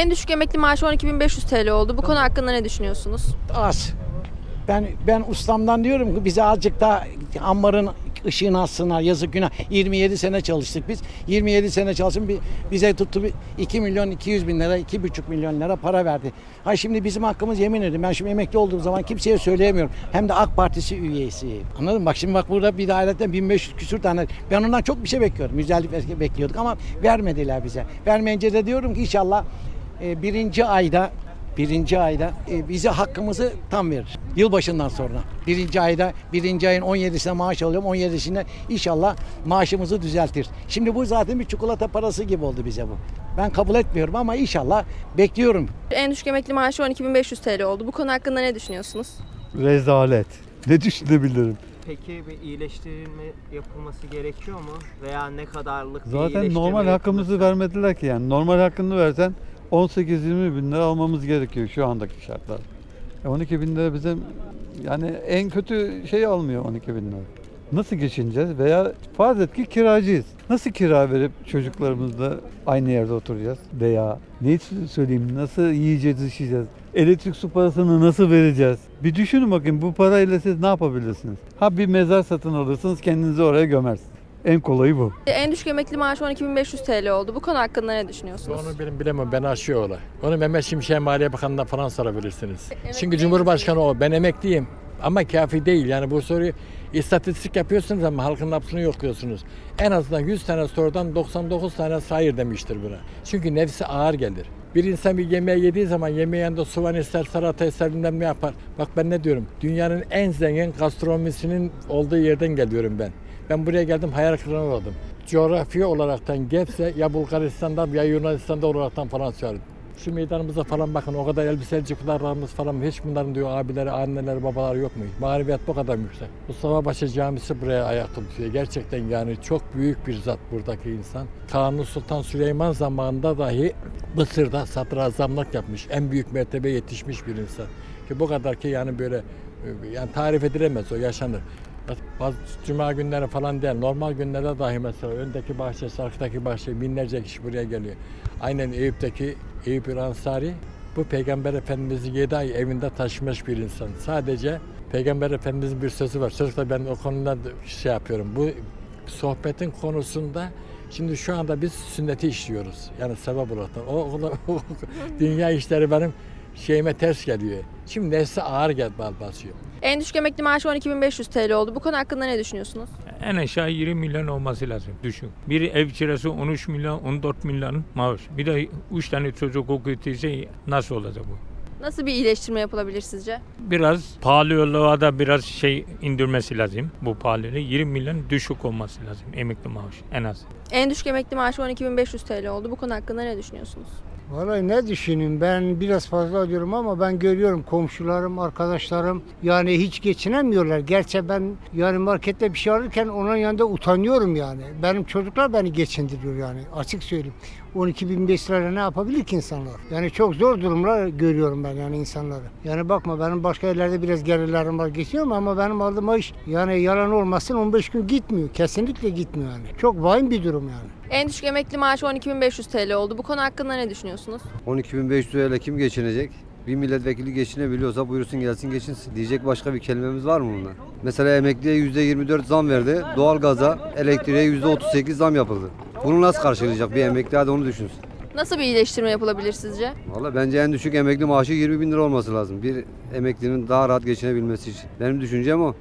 En düşük emekli maaşı 12.500 TL oldu. Bu konu hakkında ne düşünüyorsunuz? Az. Ben ben ustamdan diyorum ki bize azıcık daha ambarın ışığını açsınlar yazık günah. 27 sene çalıştık biz. 27 sene çalışın bi- bize tuttu bir 2 milyon 200 bin lira 2,5 milyon lira para verdi. Ha şimdi bizim hakkımız yemin ederim ben şimdi emekli olduğum zaman kimseye söyleyemiyorum. Hem de AK Partisi üyesiyim. Anladın mı? Bak şimdi bak burada bir dairetten 1500 küsür tane. Ben ondan çok bir şey bekliyorum. Güzellik bekliyorduk ama vermediler bize. Vermeyince de diyorum ki inşallah e, birinci ayda birinci ayda e, bize hakkımızı tam verir. Yılbaşından sonra. Birinci ayda, birinci ayın 17'sine maaş alıyorum. 17'sinde inşallah maaşımızı düzeltir. Şimdi bu zaten bir çikolata parası gibi oldu bize bu. Ben kabul etmiyorum ama inşallah bekliyorum. En düşük emekli maaşı 12.500 TL oldu. Bu konu hakkında ne düşünüyorsunuz? Rezalet. Ne düşünebilirim? Peki bir iyileştirme yapılması gerekiyor mu? Veya ne kadarlık bir Zaten iyileştirme normal hakkımızı vermediler ki yani. Normal hakkını versen 18-20 bin lira almamız gerekiyor şu andaki şartlar. E 12 bin lira bizim yani en kötü şey almıyor 12 bin lira. Nasıl geçineceğiz veya farz et ki kiracıyız. Nasıl kira verip çocuklarımızla aynı yerde oturacağız? Veya ne söyleyeyim nasıl yiyeceğiz içeceğiz? Elektrik su parasını nasıl vereceğiz? Bir düşünün bakın bu parayla siz ne yapabilirsiniz? Ha bir mezar satın alırsınız kendinizi oraya gömersiniz. En kolayı bu. En düşük emekli maaşı 12.500 TL oldu. Bu konu hakkında ne düşünüyorsunuz? Onu benim bilemem ben aşıyor ola. Onu Mehmet Şimşek Maliye Bakanı'ndan falan sorabilirsiniz. Çünkü Cumhurbaşkanı o. Ben emekliyim. Ama kafi değil. Yani bu soruyu istatistik yapıyorsunuz ama halkın nabzını yokluyorsunuz. En azından 100 tane sorudan 99 tane hayır demiştir buna. Çünkü nefsi ağır gelir. Bir insan bir yemeği yediği zaman yemeğin yanında soğan ister, salata ister bilmem ne yapar. Bak ben ne diyorum? Dünyanın en zengin gastronomisinin olduğu yerden geliyorum ben. Ben buraya geldim hayal kırıklığına uğradım. Coğrafya olaraktan Gebze ya Bulgaristan'dan ya Yunanistan'da olaraktan falan söyledim. Şu meydanımıza falan bakın o kadar elbiseli kızlarımız falan hiç bunların diyor abileri, anneleri, babaları yok mu? Maneviyat bu kadar yüksek. Mustafa Paşa Camisi buraya ayakta tutuyor. Gerçekten yani çok büyük bir zat buradaki insan. Kanuni Sultan Süleyman zamanında dahi Mısır'da sadrazamlık yapmış. En büyük mertebe yetişmiş bir insan. Ki bu kadar ki yani böyle e, yani tarif edilemez o yaşanır. Bazı cuma günleri falan değil. Normal günlerde dahi mesela öndeki bahçe, arkadaki bahçe binlerce kişi buraya geliyor. Aynen Eyüp'teki Eyüp Ansari bu Peygamber Efendimiz'i 7 ay evinde taşımış bir insan. Sadece Peygamber Efendimiz'in bir sözü var. Çocuklar ben o konuda şey yapıyorum. Bu sohbetin konusunda Şimdi şu anda biz sünneti işliyoruz. Yani sevap olarak. O, o, o- dünya işleri benim şeyime ters geliyor. Şimdi nefsi ağır gel basıyor. En düşük emekli maaşı 12.500 TL oldu. Bu konu hakkında ne düşünüyorsunuz? En aşağı 20 milyon olması lazım. Düşün. Bir ev kirası 13 milyon, 14 milyon maaş. Bir de 3 tane çocuk okutuysa nasıl olacak bu? Nasıl bir iyileştirme yapılabilir sizce? Biraz pahalılığa da biraz şey indirmesi lazım. Bu pahalılığı 20 milyon düşük olması lazım emekli maaş en az. En düşük emekli maaşı 12.500 TL oldu. Bu konu hakkında ne düşünüyorsunuz? Vallahi ne düşüneyim ben biraz fazla diyorum ama ben görüyorum komşularım, arkadaşlarım yani hiç geçinemiyorlar. Gerçi ben yani markette bir şey alırken onun yanında utanıyorum yani. Benim çocuklar beni geçindiriyor yani açık söyleyeyim. 12.500 lira ne yapabilir ki insanlar? Yani çok zor durumlar görüyorum ben yani insanları. Yani bakma benim başka yerlerde biraz gelirlerim var geçiyorum ama benim aldığım maaş yani yalan olmasın 15 gün gitmiyor. Kesinlikle gitmiyor yani. Çok vahim bir durum yani. En düşük emekli maaşı 12.500 TL oldu. Bu konu hakkında ne düşünüyorsunuz? 12.500 lirayla kim geçinecek? Bir milletvekili geçinebiliyorsa buyursun gelsin geçinsin. Diyecek başka bir kelimemiz var mı bunda? Mesela emekliye %24 zam verdi. Doğalgaza, elektriğe %38 zam yapıldı. Bunu nasıl karşılayacak bir emekli? Hadi onu düşünsün. Nasıl bir iyileştirme yapılabilir sizce? Valla bence en düşük emekli maaşı 20 bin lira olması lazım. Bir emeklinin daha rahat geçinebilmesi için. Benim düşüncem o.